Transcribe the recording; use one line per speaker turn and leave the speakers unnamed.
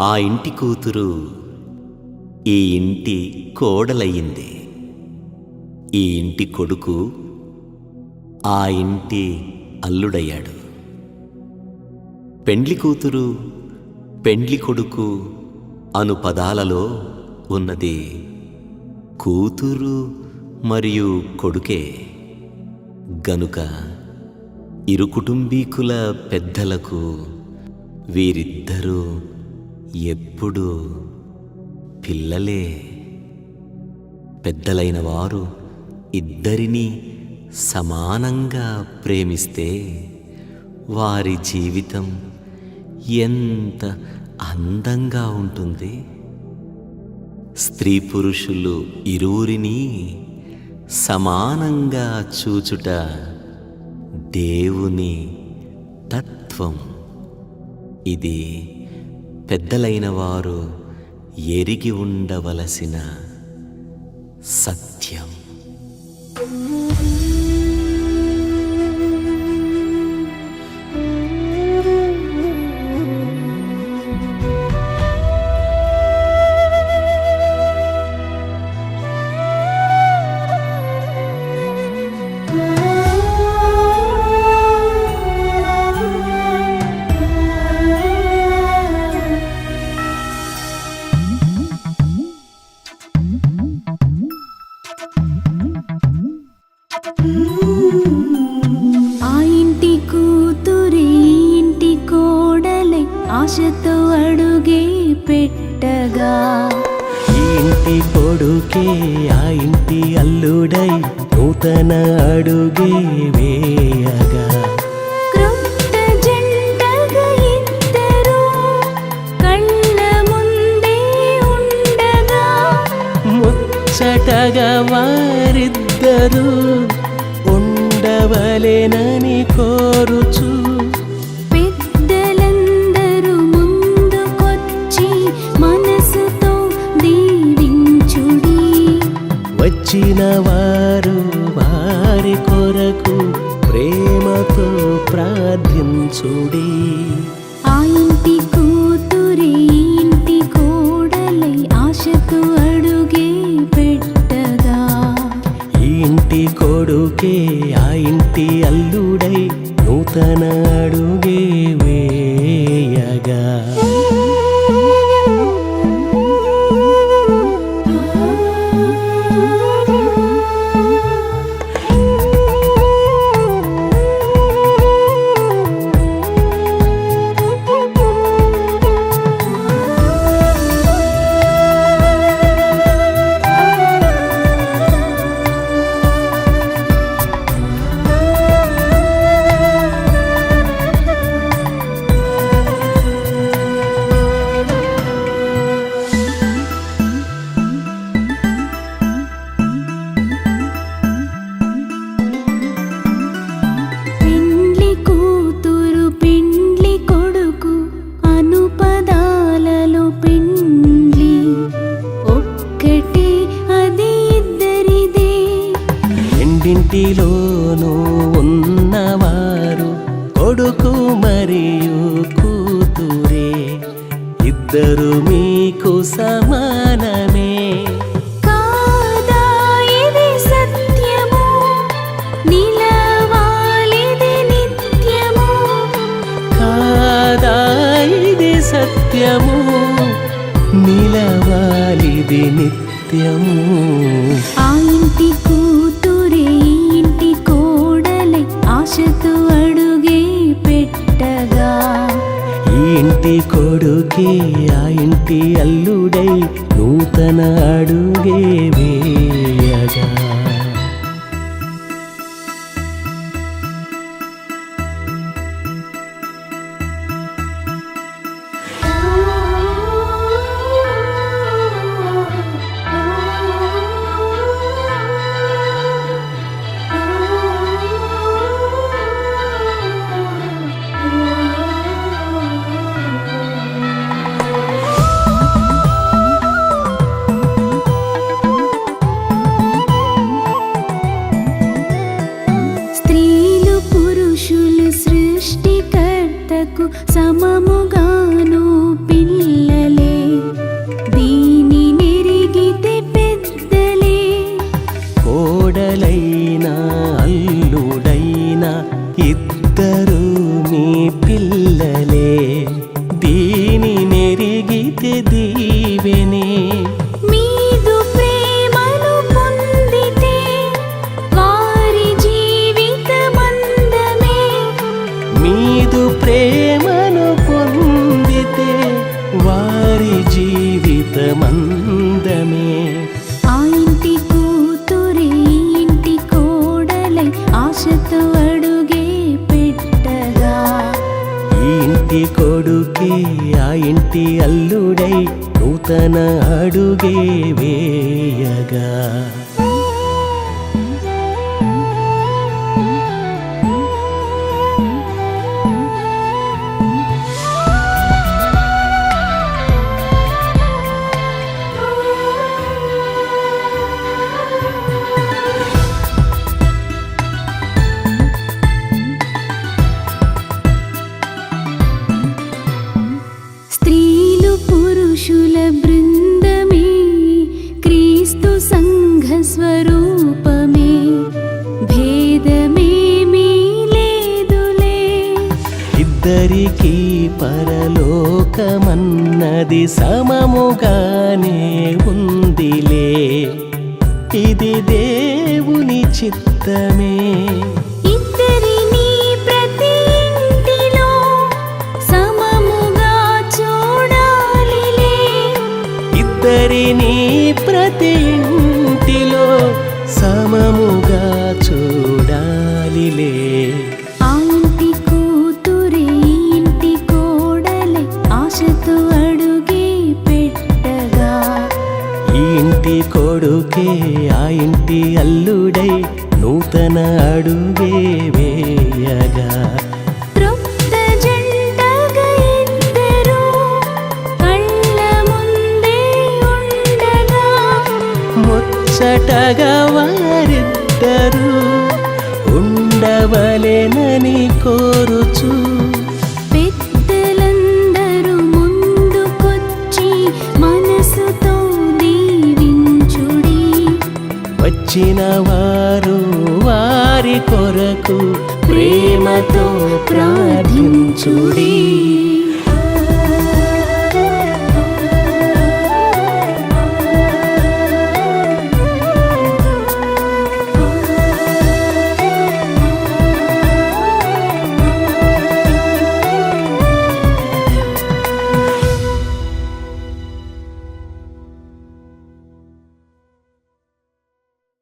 ఆ ఇంటి కూతురు ఈ ఇంటి కోడలయ్యింది. ఈ ఇంటి కొడుకు ఆ ఇంటి అల్లుడయ్యాడు. పెండ్లి కూతురు పెండ్లి కొడుకు అను పదాలలో ఉన్నది కూతురు మరియు కొడుకే. గనుక ఇరు కుటుంబీకుల పెద్దలకు వీరిద్దరూ ఎప్పుడు పిల్లలే. పెద్దలైన వారు ఇద్దరినీ సమానంగా ప్రేమిస్తే వారి జీవితం ఎంత అందంగా ఉంటుంది. స్త్రీ పురుషులు ఇరువురిని సమానంగా చూచుట దేవుని తత్వం. ఇది పెద్దలైన వారు ఎరిగి ఉండవలసిన సత్యం.
ఆశతో అడుగే పెట్టగా.
ఇంటి కొడుకే ఆ ఇంటి అల్లుడై నూతన అడుగే వేయగా. ముచ్చటగా వారిద్దరూ ఉండవలెనని కోరుచు వచ్చిన వారు వారి కొరకు ప్రేమతో ప్రార్థించుడి. రెండింటిలోనూ ఉన్నవారు కొడుకు మరియు కూతురే. ఇద్దరు మీకు సమానమే.
సత్యము? నిలవాలిది నిత్యము? ఆ ఇంటి ఇంటి
కొడుకే ఆ ఇంటి అల్లుడై నూతన అడుగే వేయగా.
ఆ ఇంటి కూతురే ఇంటి కోడలై ఆశతో అడుగే పెట్టగా
ఈ ఇంటి ఆ ఇంటి అల్లుడై నూతన అడుగే వేయగా?
స్వరూపమే భేదమేమీ లేదులే.
ఇద్దరికీ పరలోకమన్నది సమముగానే ఉందిలే. ఇది దేవుని చిత్తమే.
ఇంటి
అల్లుడై నూతన అడుగే వేయగా. ముచ్చటగా వారిద్దరు ఉండవలెనని కోరుచు వచ్చిన వారు వారి కొరకు ప్రేమతో ప్రార్థించుడి.